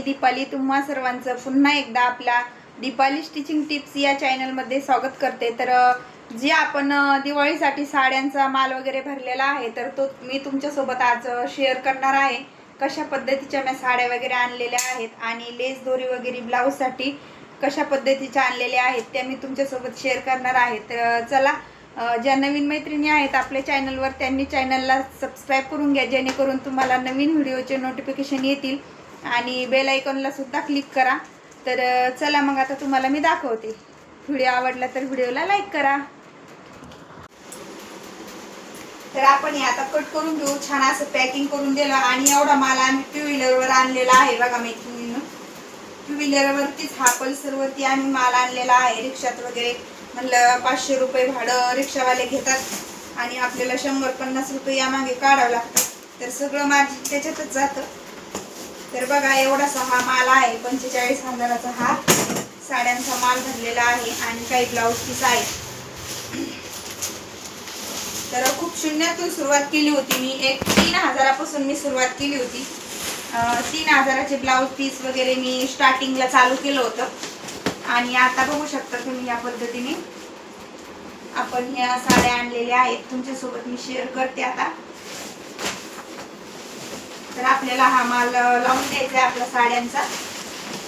मी दीपाली. तुम्हा सर्वांचं पुन्हा एकदा आपला दीपाली स्टिचिंग टिप्स या चॅनलमध्ये स्वागत करते. तर जे आपण दिवाळीसाठी साड्यांचा माल वगैरे भरलेला आहे तर तो मी तुमच्यासोबत आज शेअर करणार आहे. कशा पद्धतीच्या मी साड्या वगैरे आणलेल्या आहेत आणि लेस दोरी वगैरे ब्लाऊजसाठी कशा पद्धतीच्या आणलेल्या आहेत त्या मी तुमच्यासोबत शेअर करणार आहे. तर चला ज्या नवीन मैत्रिणी आहेत आपल्या चॅनलवर त्यांनी चॅनलला सबस्क्राईब करून घ्या जेणेकरून तुम्हाला नवीन व्हिडिओचे नोटिफिकेशन येतील. आणि बेल आयकॉनला सुद्धा क्लिक करा. तर चला मग आता तुम्हाला मी दाखवते. व्हिडिओ आवडला तर व्हिडिओला लाईक करा. तर आपण हे आता कट करून घेऊ. छान असं पॅकिंग करून दिलं आणि एवढा माल आम्ही टू व्हीलरवर आणलेला आहे. बघा मैत्रिणीनं टू व्हीलरवरतीच हा पल्सरवरती आम्ही माल आणलेला आहे. रिक्षात वगैरे म्हणलं पाचशे रुपये भाडं रिक्षावाले घेतात. आणि आपल्याला शंभर पन्नास रुपये यामागे काढावं लागतं. तर सगळं माझी त्याच्यातच जातं. तर बघा एवढासा हा माल आहे. पंचेचाळीस हजाराचा हा साड्यांचा माल भरलेला आहे आणि काही ब्लाऊज पीस आहे तर खूप शून्यातून सुरुवात केली होती मी. एक तीन हजारापासून मी सुरुवात केली होती. तीन हजाराचे ब्लाऊज पीस वगैरे मी स्टार्टिंगला चालू केलं होतं. आणि आता बघू शकता तुम्ही या पद्धतीने आपण ह्या साड्या आणलेल्या आहेत. तुमच्यासोबत मी शेअर करते आता. तर आपल्याला हा माल लावून द्यायचा आहे आपल्या साड्यांचा.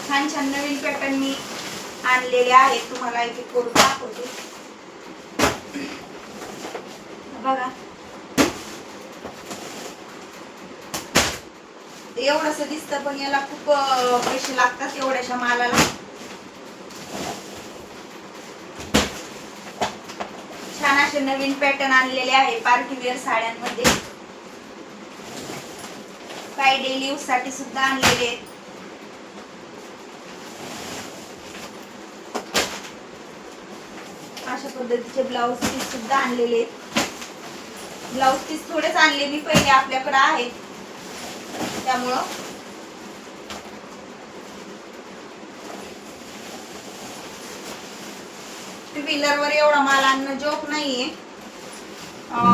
छान छान नवीन पॅटर्न मी आणलेले आहेत. तुम्हाला एक करून दाखवते. बघा. एवढस दिसतं पण याला खूप पैसे लागतात एवढ्याशा मालाला. छान असे नवीन पॅटर्न आणलेले आहे पार्टी वेअर साड्यांमध्ये. काही डेली यूजसाठी सुद्धा आणलेले आहेत. अशा पद्धतीचे ब्लाऊज पीस सुद्धा आणलेले आहेत. ब्लाऊज पीस थोडेच आणले मी पहिले आपल्याकडे आहेत. त्यामुळं. टू व्हीलरवर एवढा माल आणणं जोक नाहीये.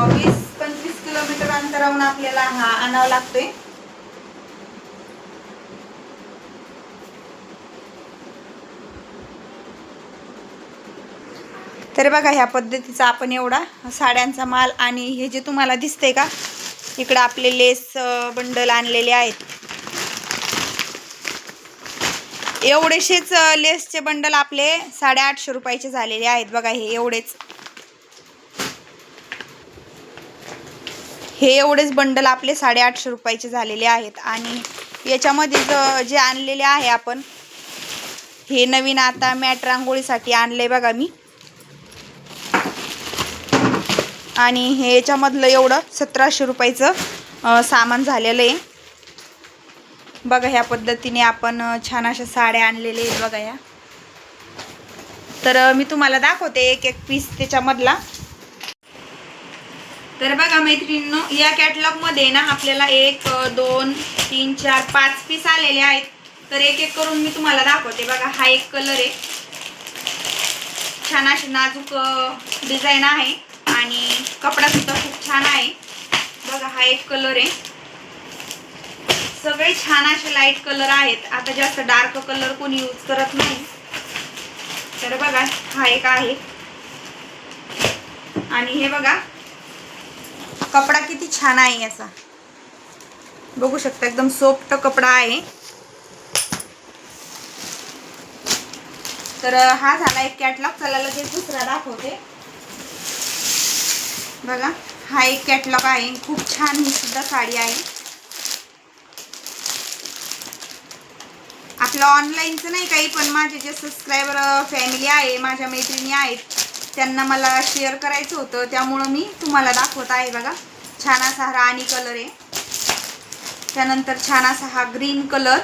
वीस पंचवीस किलोमीटर अंतरावरून आपल्याला हा आणावा लागतोय. तर बघा ह्या पद्धतीचा आपण एवढा साड्यांचा माल आणि हे जे तुम्हाला दिसतंय का इकडं आपले लेस बंडल आणलेले आहेत. एवढेशेच लेसचे बंडल आपले साडेआठशे रुपयाचे झालेले आहेत. बघा हे एवढेच. हे एवढेच बंडल आपले साडेआठशे रुपयाचे झालेले आहेत. आणि याच्यामध्ये ज जे आणलेले आहे आपण हे नवीन आता मॅट रांगोळीसाठी आणले बघा मी. आणि हे याच्यामधलं एवढं सतराशे रुपयाचं सामान झालेलं आहे. बघा ह्या पद्धतीने आपण छान अशा साड्या आणलेल्या आहेत बघा या तर मी तुम्हाला दाखवते एक एक पीस त्याच्यामधला. तर बघा मैत्रिणींनो या कॅटलॉगमध्ये ना आपल्याला एक दोन तीन चार पाच पीस आलेले आहेत. तर एक एक करून मी तुम्हाला दाखवते. बघा हा एक कलर आहे. छान अशी नाजूक डिझाईन आहे. आणि कपडा सुद्धा खूप छान आहे. बघा हा एक कलर आहे. सगळे छान असे लाइट कलर आहेत. आता जास्त डार्क कलर कोणी यूज करत नाही. तर बघा हा एक आहे. आणि हे बघा कपडा किती छान आहे याचा. बघू शकता एकदम सोफ्ट कपडा आहे. तर हा झाला एक कॅटलॉग चला लगेच दुसरा दाखवते. बघा हा एक कॅटलॉग आहे. खूप छान ही सुद्धा साडी आहे. आपलं ऑनलाईनचं नाही काही पण माझे जे सबस्क्रायबर फॅमिली आहे माझ्या मैत्रिणी आहेत त्यांना मला शेअर करायचं होतं. त्यामुळं मी तुम्हाला दाखवत आहे बघा. छान असा हा राणी कलर आहे. त्यानंतर छान असा हा ग्रीन कलर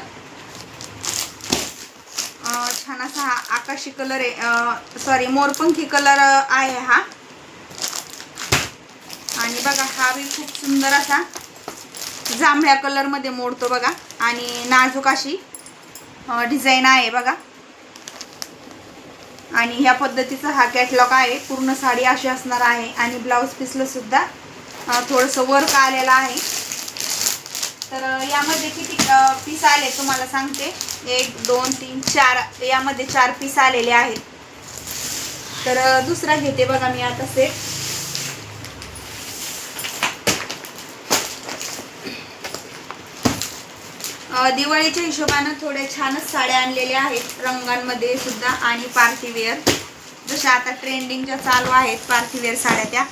छान असा हा आकाशी कलर आहे. सॉरी मोरपंखी कलर आहे हा. आणि बघा हा बी खूप सुंदर असा जांभळ्या कलरमध्ये मोडतो बघा. आणि नाजूक अशी डिझाईन आहे बघा. आणि ह्या पद्धतीचा हा कॅटलॉग आहे. पूर्ण साडी अशी असणार आहे. आणि ब्लाऊज पीसला सुद्धा थोडंसं वर्क आलेलं आहे. तर यामध्ये किती पीस आले तुम्हाला सांगते. एक दोन तीन चार यामध्ये चार पीस आलेले आहेत. तर दुसरा घेते बघा मी आता सेट दिवाळीच्या हिशोबानं थोड्या छानच साड्या आणलेल्या आहेत. रंगांमध्ये सुद्धा आणि पार्टीवेअर जशा आता ट्रेंडिंगच्या चालू आहेत पार्थिवेअर साड्या त्या.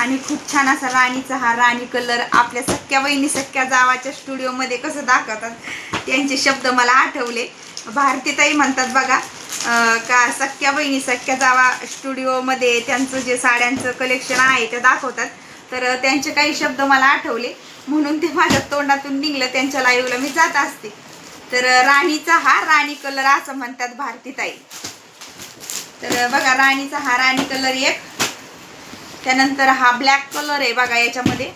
आणि खूप छान असा राणीचा हा राणी कलर आपल्या सख्या बहिणी सख्या जावाच्या स्टुडिओमध्ये कसं दाखवतात त्यांचे शब्द मला आठवले. भारतीताई म्हणतात बघा का सख्या बहिणी सख्या जावा स्टुडिओमध्ये त्यांचं जे साड्यांचं कलेक्शन आहे ते दाखवतात. तर त्यांचे काही शब्द मला आठवले. म्हणून ते माझ्या तोंडातून निघलं त्यांच्या लाईव्हला. मी जात असते. तर राणीचा हा राणी कलर असं म्हणतात भारतीताई तर बघा राणीचा हा राणी कलर एक. त्यानंतर हा ब्लॅक कलर आहे बघा याच्यामध्ये.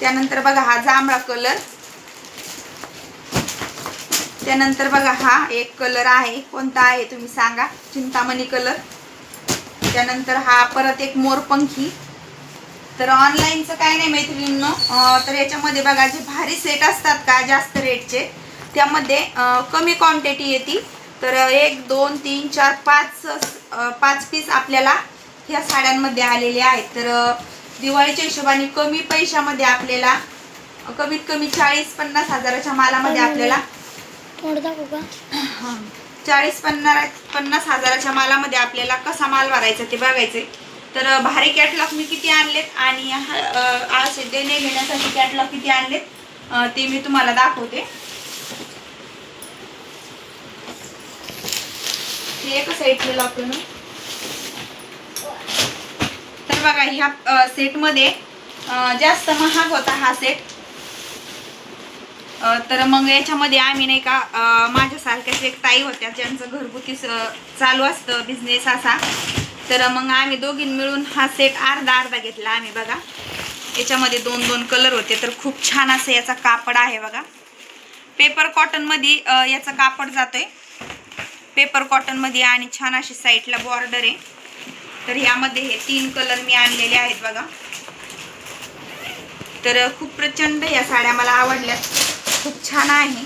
त्यानंतर बघा हा जांभळा कलर. त्यानंतर बघा हा एक कलर आहे. कोणता आहे तुम्ही सांगा. चिंतामणी कलर. त्यानंतर हा परत एक मोरपंखी. तर ऑनलाईनचं काय नाही मैत्रिणींनो. तर याच्यामध्ये बघा जे भारी सेट असतात का जास्त रेटचे त्यामध्ये कमी क्वांटिटी येते. तर एक दोन तीन चार पाच पाच पीस आपल्याला ह्या साड्यांमध्ये आलेले आहेत. तर दिवाळीच्या हिशोबाने कमी पैशामध्ये आपल्याला कमीत कमी चाळीस पन्नास हजाराच्या मालामध्ये आपल्याला चाळीस पन्नास पन्नास हजाराच्या मालामध्ये आपल्याला कसा माल भरायचा ते बघायचे तर भारी कॅटलॉग मी किती आणलेत आणि आज देणे घेण्यासाठी कॅटलॉग किती आणलेत ते मी तुम्हाला दाखवते. हे एकच साईडले लावतो ना. तर बघा ह्या सेटमध्ये जास्त महाग होता हा सेट तर मग याच्यामध्ये आम्ही नाही का माझ्यासारख्याच एक ताई होत्या ज्यांचं घरगुती चालू असतं बिझनेस असा. तर मग आम्ही दोघी मिळून हा सेट अर्धा अर्धा घेतला आम्ही बघा. याच्यामध्ये दोन दोन कलर होते तर खूप छान असं याचा कापड आहे बघा. पेपर कॉटनमध्ये याचा कापड जातोय. पेपर कॉटनमध्ये आणि छान अशी साईडला बॉर्डर आहे. तर यामध्ये हे तीन कलर मी आणलेले आहेत बघा. तर खूप प्रचंड या साड्या मला आवडल्या. खूप छान आहे.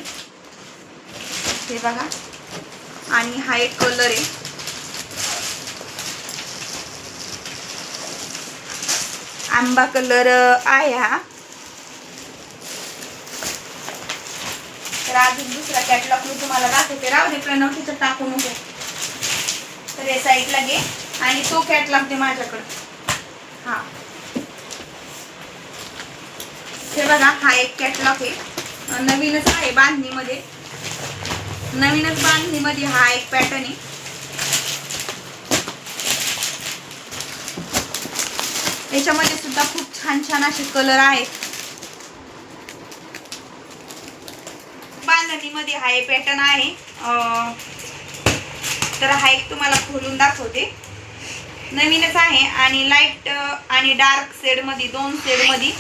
हे बघा. आणि हा एक कलर आहे. आंबा कलर आहे हा. तर अजून दुसरा कॅटलॉग मी तुम्हाला दाखवते. राहू दे प्रणव तिथं टाकू नको तर या साईडला घे. आणि तो कॅटलॉग दे माझ्याकडं. हा. हे बघा हा एक कॅटलॉग आहे. नवीनच आहे बांधणीमध्ये. नवीनच बांधणीमध्ये हा एक पॅटर्न आहे. याच्यामध्ये सुद्धा खूप छान छान असे कलर आहेत. बांधणीमध्ये हा एक पॅटर्न आहे. तर हा एक तुम्हाला खोलून दाखवते. नवीनच आहे आणि लाइट आणि डार्क शेडमध्ये दोन शेडमध्ये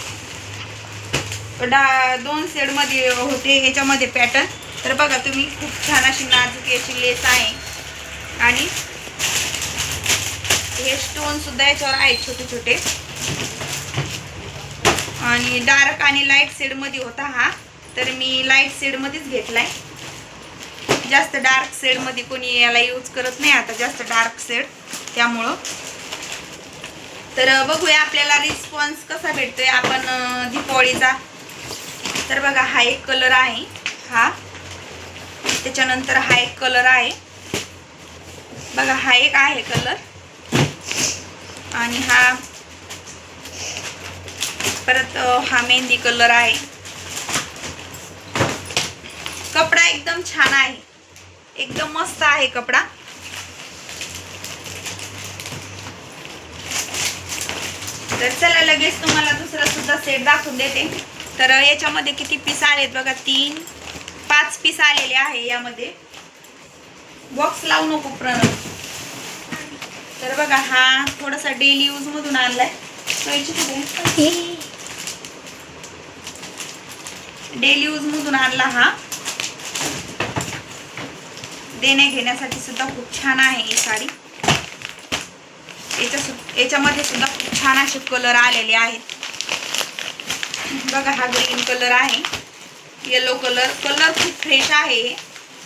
डा दोन शेडमध्ये होते ह्याच्यामध्ये पॅटर्न तर बघा तुम्ही खूप छान अशी नाजूक याची लेस आहे. आणि हे स्टोन सुद्धा याच्यावर आहेत छोटे छोटे आणि डार्क आणि लाइट शेडमध्ये होता हा. तर मी लाइट शेडमध्येच घेतलाय. जास्त डार्क शेडमध्ये कोणी याला यूज करत नाही आता जास्त डार्क शेड त्यामुळं. तर बघूया आपल्याला रिस्पॉन्स कसा भेटतोय आपण दीपावळीचा तर बघा हा एक कलर आहे हा. त्याच्यानंतर हा एक कलर आहे. बघा हा एक आहे कलर आणि हा परत हा मेहंदी कलर आहे. कपडा एकदम छान आहे. एकदम मस्त आहे कपडा. तर चला लगेच तुम्हाला दुसरा सुद्धा सेट दाखवून देते. तर याच्यामध्ये किती पीस आलेत बघा. तीन पाच पीस आलेले आहे यामध्ये. बॉक्स लावू नको प्रणव. तर बघा हा थोडासा डेली यूज मधून आणलाय. कुठे डेली यूज मधून आणला हा. देण्या घेण्यासाठी सुद्धा खूप छान आहे ही साडी. याच्या याच्यामध्ये सुद्धा खूप छान असे कलर आलेले आहेत. बघा हा ग्रीन कलर आहे. येलो कलर कलर खूप फ्रेश आहे.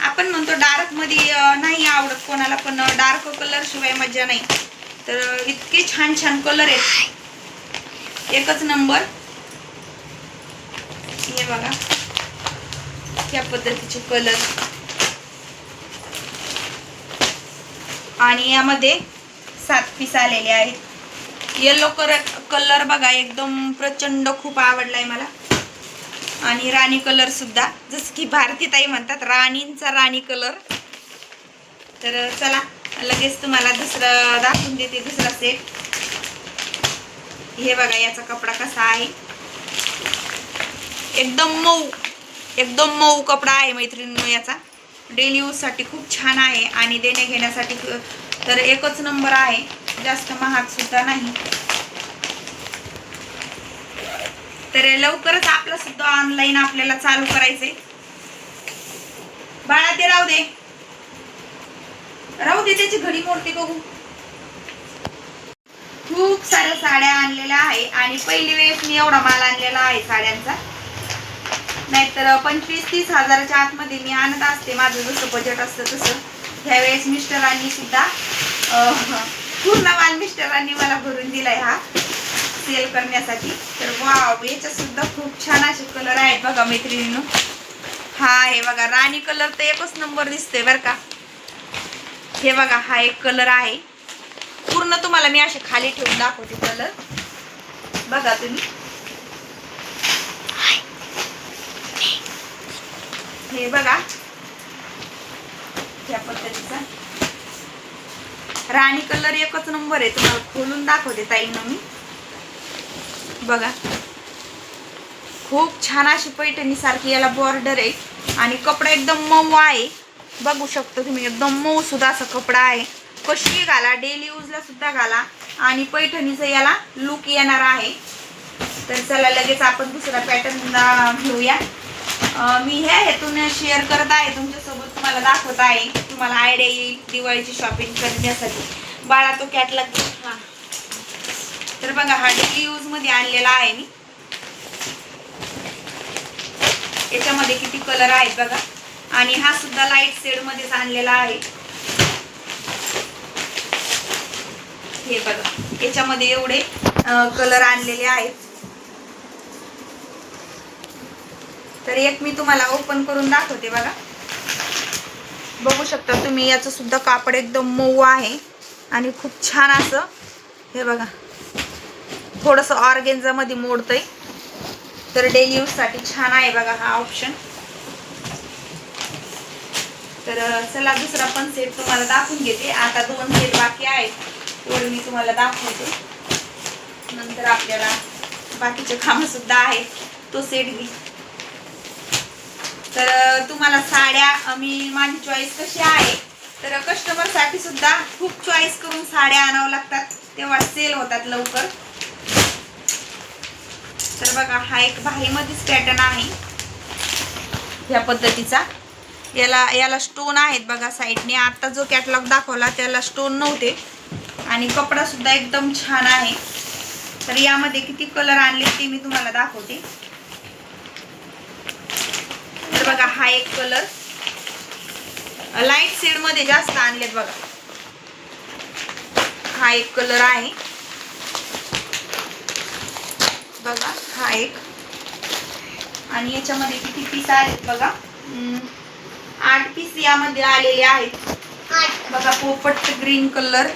आपण म्हणतो डार्कमध्ये नाही आवडत कोणाला पण डार्क कलर शिवाय मजा नाही. तर इतके छान छान कलर आहेत. एकच नंबर बघा. या पद्धतीचे कलर आणि यामध्ये सात पीस आलेले आहेत. येलो कलर कलर बघा एकदम प्रचंड खूप आवडलाय मला. आणि राणी कलर सुद्धा जसं की भारतीताई म्हणतात राणींचा राणी कलर तर चला लगेच तुम्हाला दुसरं दाखवून देते दुसरा सेट हे बघा याचा कपडा कसा आहे. एकदम मऊ एकदम मऊ कपडा आहे मैत्रिणीनो याचा. डेली यूजसाठी खूप छान आहे आणि देणे घेण्यासाठी तर एकच नंबर आहे. जास्त महाग सुद्धा नाही. तर लवकरच आपलं सुद्धा ऑनलाईन आपल्याला चालू करायचंय. बाळा ते राहू दे. राहू दे त्याची घडी मोडते बघू. खूप साऱ्या साड्या आणलेल्या आहे आणि पहिली वेळेस मी एवढा माल आणलेला आहे साड्यांचा. नाहीतर पंचवीस तीस हजाराच्या आतमध्ये मी आणत असते. माझं जसं बजेट असतं तसं. ह्यावेळेस मिस्टरांनी सुद्धा पूर्ण माल मिस्टरांनी मला भरून दिलाय हा. सेल करण्यासाठी. तर वाव याच्यात सुद्धा खूप छान असे कलर आहेत बघा मैत्रिणीनं. हा हे बघा राणी कलर तर एकच नंबर दिसतोय बरं का. हे बघा हा एक कलर आहे. पूर्ण तुम्हाला मी असे खाली ठेवून दाखवते कलर बघा तुम्ही. हे बघा. या पद्धतीचा. राणी कलर एकच नंबर आहे तुम्हाला खोलून दाखवते ताईनं मी. बघा. खूप छान अशी पैठणी सारखी याला बॉर्डर आहे. आणि कपडा एकदम मऊ आहे. बघू शकतो तुम्ही एकदम मऊ सुद्धा असा कपडा आहे. कशी घाला डेली यूजला सुद्धा घाला. आणि पैठणीचं याला लुक येणार आहे. तर चला लगेच आपण दुसरा पॅटर्न घेऊया. मी ह्या हेतून शेअर करत आहे. तुमच्यासोबत तुम्हाला दाखवत आहे तुम्हाला आयडिया येईल दिवाळीची शॉपिंग करण्यासाठी. बाळा तो कॅटलॉग हा. तर बघा हा डेली यूजमध्ये आणलेला आहे मी. याच्यामध्ये किती कलर आहेत बघा. आणि हा सुद्धा लाइट शेड मध्येच आणलेला आहे. हे बघा. याच्यामध्ये एवढे कलर आणलेले आहेत. तर एक मी तुम्हाला ओपन करून दाखवते बघा. बघू शकता तुम्ही याचं सुद्धा कापड एकदम मऊ आहे आणि खूप छान असं. हे बघा. थोडंसं ऑर्गेन्झामध्ये मोडतंय. तर डेली यूजसाठी छान आहे बघा हा ऑप्शन तर चला दुसरा पण सेट तुम्हाला दाखवून घेते. आता दोन सेट बाकी आहेत. तेवढे मी तुम्हाला दाखवते. नंतर आपल्याला बाकीचे कामं सुद्धा आहेत. तो सेट घे. तर तुम्हाला साड्या आम्ही मी माझी चॉईस कशी आहे तर कस्टमरसाठी सुद्धा खूप चॉईस करून साड्या आणावं लागतात. तेव्हा सेल होतात लवकर. तर बघा हा एक भाईमध्येच पॅटर्न आहे. ह्या पद्धतीचा. याला याला स्टोन आहेत बघा साईडने. आता जो कॅटलॉग दाखवला त्याला स्टोन नव्हते. आणि कपडा सुद्धा एकदम छान आहे. तर यामध्ये किती कलर आणले ते मी तुम्हाला दाखवते. बघा हा एक कलर लाइट शेडमध्ये जास्त आणलेत बघा. हा एक कलर आहे. बघा हा एक. आणि याच्यामध्ये किती पीस आहेत बघा. आठ पीस यामध्ये आलेले आहेत. बघा पोपट ग्रीन कलर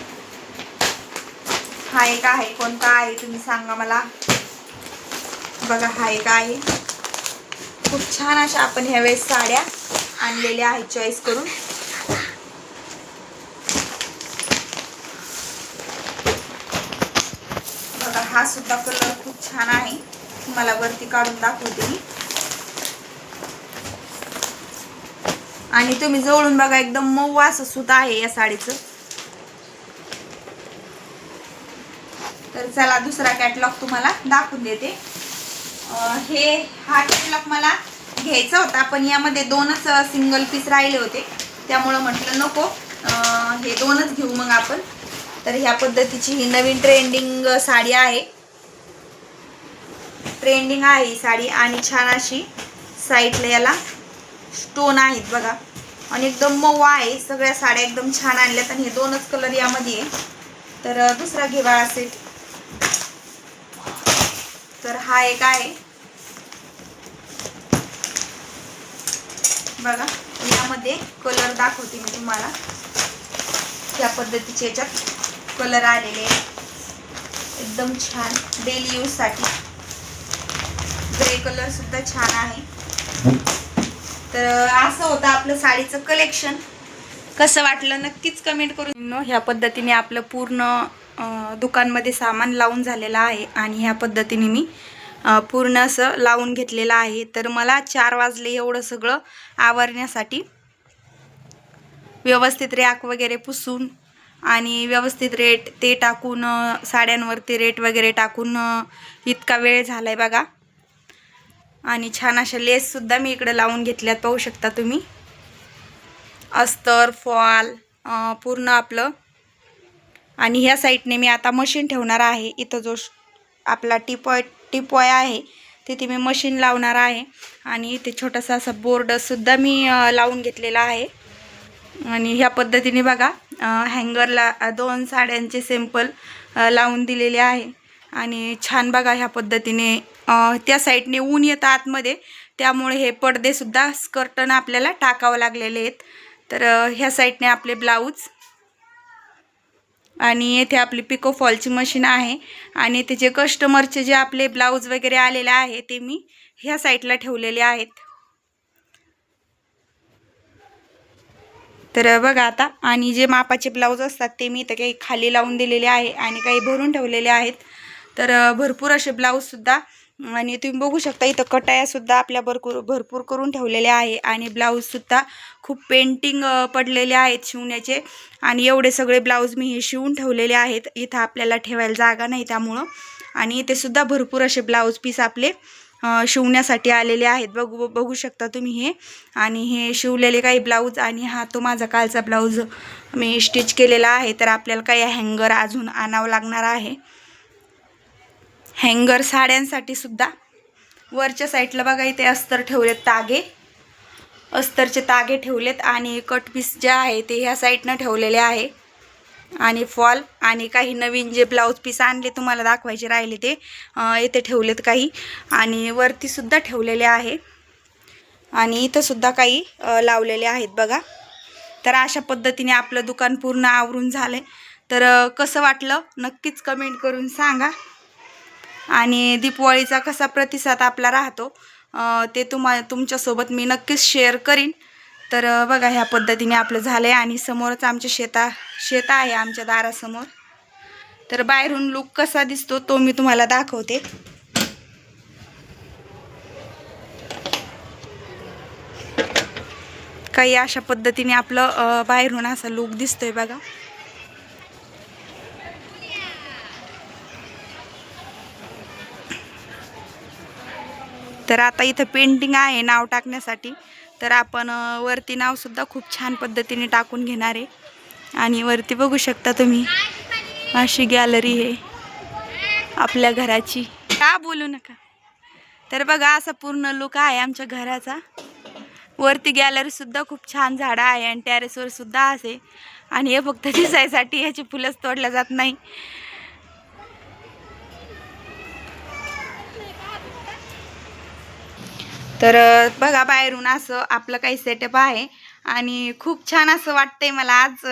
हा एक आहे. कोणता आहे तुम्ही सांगा मला. बघा हा एक आहे. खूप छान अशा आपण ह्यावेळेस साड्या आणलेल्या आहेत चॉईस करून. बघा हा सुद्धा कलर खूप छान आहे. तुम्हाला वरती काढून दाखवते मी. आणि तुम्ही जवळून बघा एकदम मऊ असं सुत आहे या साडीचं. तर चला दुसरा कॅटलॉग तुम्हाला दाखवून देते. हे हा कॅटलॉग मला घ्यायचा होता पण यामध्ये दोनच सिंगल पीस राहिले होते. त्यामुळं म्हटलं नको. हे दोनच घेऊ मग आपण. तर ह्या पद्धतीची ही नवीन ट्रेंडिंग साडी आहे. ट्रेंडिंग आहे ही साडी आणि छान अशी साईडला याला स्टोन आहेत बघा. आणि एकदम मऊ आहे. सगळ्या साड्या एकदम छान आणल्यात आणि हे दोनच कलर यामध्ये आहे. तर दुसरा घेवाळा असेल. तर हा एक आहे. बघा यामध्ये कलर दाखवते मी तुम्हाला. या पद्धतीचे याच्यात कलर आलेले आहेत. एकदम छान डेली यूजसाठी ग्रे कलर सुद्धा छान आहे. तर असं होतं आपलं साडीचं कलेक्शन कसं वाटलं नक्कीच कमेंट करून ह्या पद्धतीने आपलं पूर्ण दुकानमध्ये सामान लावून झालेलं आहे आणि ह्या पद्धतीने मी पूर्ण असं लावून घेतलेलं आहे. तर मला चार वाजले एवढं सगळं आवरण्यासाठी. व्यवस्थित रॅक वगैरे पुसून आणि व्यवस्थित रेट ते टाकून साड्यांवरती रेट वगैरे टाकून इतका वेळ झाला आहे बघा. आणि छान अशा लेससुद्धा मी इकडे लावून घेतल्यात पाहू शकता तुम्ही. अस्तर फॉल पूर्ण आपलं. आणि ह्या साईडने मी आता मशीन ठेवणार आहे. इथं जो आपला टिपॉय टिपॉय आहे. तिथे मी मशीन लावणार आहे. आणि इथे छोटासा असा बोर्डसुद्धा मी लावून घेतलेला आहे. आणि ह्या पद्धतीने बघा हँगरला दोन साड्यांचे सॅम्पल लावून दिलेले आहे. आणि छान बघा ह्या पद्धतीने त्या साईडने ऊन येतं आतमध्ये. त्यामुळे हे पडदेसुद्धा स्कर्टन आपल्याला टाकावं लागलेले आहेत. तर ह्या साईडने आपले ब्लाऊज आणि येथे आपली पिको फॉलची मशीन आहे. आणि येथे जे कस्टमरचे जे आपले ब्लाऊज वगैरे आलेले आहे ते मी ह्या साईडला ठेवलेले आहेत. तर बघा आता आणि जे मापाचे ब्लाऊज असतात ते मी इथं काही खाली लावून दिलेले आहे आणि काही भरून ठेवलेले आहेत. तर भरपूर असे ब्लाऊजसुद्धा आणि तुम्ही बघू शकता इथं कटायासुद्धा आपल्या भरपूर भरपूर करून ठेवलेल्या आहे आणि ब्लाऊजसुद्धा खूप पेंटिंग पडलेले आहेत शिवण्याचे. आणि एवढे सगळे ब्लाऊज मी हे शिवून ठेवलेले आहेत. इथं आपल्याला ठेवायला जागा नाही त्यामुळं. आणि इथे सुद्धा भरपूर असे ब्लाऊज पीस आपले शिवण्यासाठी आलेले आहेत. बघू बघू शकता तुम्ही हे. आणि हे शिवलेले काही ब्लाऊज आणि हा तो माझा कालचा ब्लाऊज मी स्टिच केलेला आहे. तर आपल्याला काही हँगर अजून आणावं लागणार आहे. हँगर साड्यांसाठी सुद्धा. वरच्या साईडला बघा इथे अस्तर ठेवलेत तागे. अस्तरचे तागे ठेवलेत आणि कट पीस जे आहे ते ह्या साईडनं ठेवलेले आहे. आणि फॉल आणि काही नवीन जे ब्लाऊज पीस आणले तुम्हाला दाखवायचे राहिले ते येथे ठेवलेत काही. आणि वरती सुद्धा ठेवलेले आहे. आणि इथंसुद्धा काही लावलेले आहेत बघा. तर अशा पद्धतीने आपलं दुकान पूर्ण आवरून झालं तर कसं वाटलं नक्कीच कमेंट करून सांगा. आणि दीपवाळीचा कसा प्रतिसाद आपला राहतो ते तुम्हा तुमच्यासोबत मी नक्कीच शेअर करीन. तर बघा ह्या पद्धतीने आपलं झालं आहे आणि समोरच आमच्या शेता शेत आहे आमच्या दारासमोर. तर बाहेरून लुक कसा दिसतो तो मी तुम्हाला दाखवते. काही अशा पद्धतीने आपलं बाहेरून असा लुक दिसतोय बघा. तर आता इथं पेंटिंग आहे नाव टाकण्यासाठी. तर आपण वरती नावसुद्धा खूप छान पद्धतीने टाकून घेणार आहे. आणि वरती बघू शकता तुम्ही अशी गॅलरी आहे आपल्या घराची. का बोलू नका. तर बघा असा पूर्ण लुक आहे आमच्या घराचा. वरती गॅलरीसुद्धा खूप छान झाडं आहे आणि टॅरेसवरसुद्धा असे. आणि हे फक्त दिसायसाठी ह्याची फुलंच तोडल्या जात नाही. तर बघा बाहेरून असं आपलं काही सेटअप आहे आणि खूप छान असं वाटतंय मला आज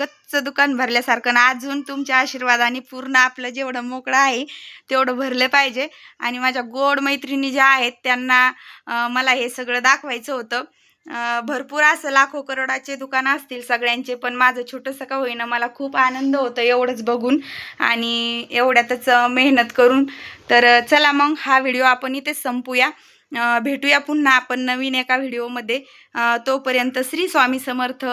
गच्च दुकान भरल्यासारखं ना अजून तुमच्या आशीर्वादाने पूर्ण आपलं जेवढं मोकळं आहे तेवढं भरलं पाहिजे. आणि माझ्या गोड मैत्रिणी ज्या आहेत त्यांना मला हे सगळं दाखवायचं होतं. भरपूर असं लाखो करोडाचे दुकान असतील सगळ्यांचे पण माझं छोटंसं का होईना मला खूप आनंद होतो एवढंच बघून आणि एवढ्यातच मेहनत करून. तर चला मग हा व्हिडिओ आपण इथेच संपूया. भेटूया पुन्हा आपण नवीन एका व्हिडिओमध्ये तोपर्यंत श्री स्वामी समर्थ.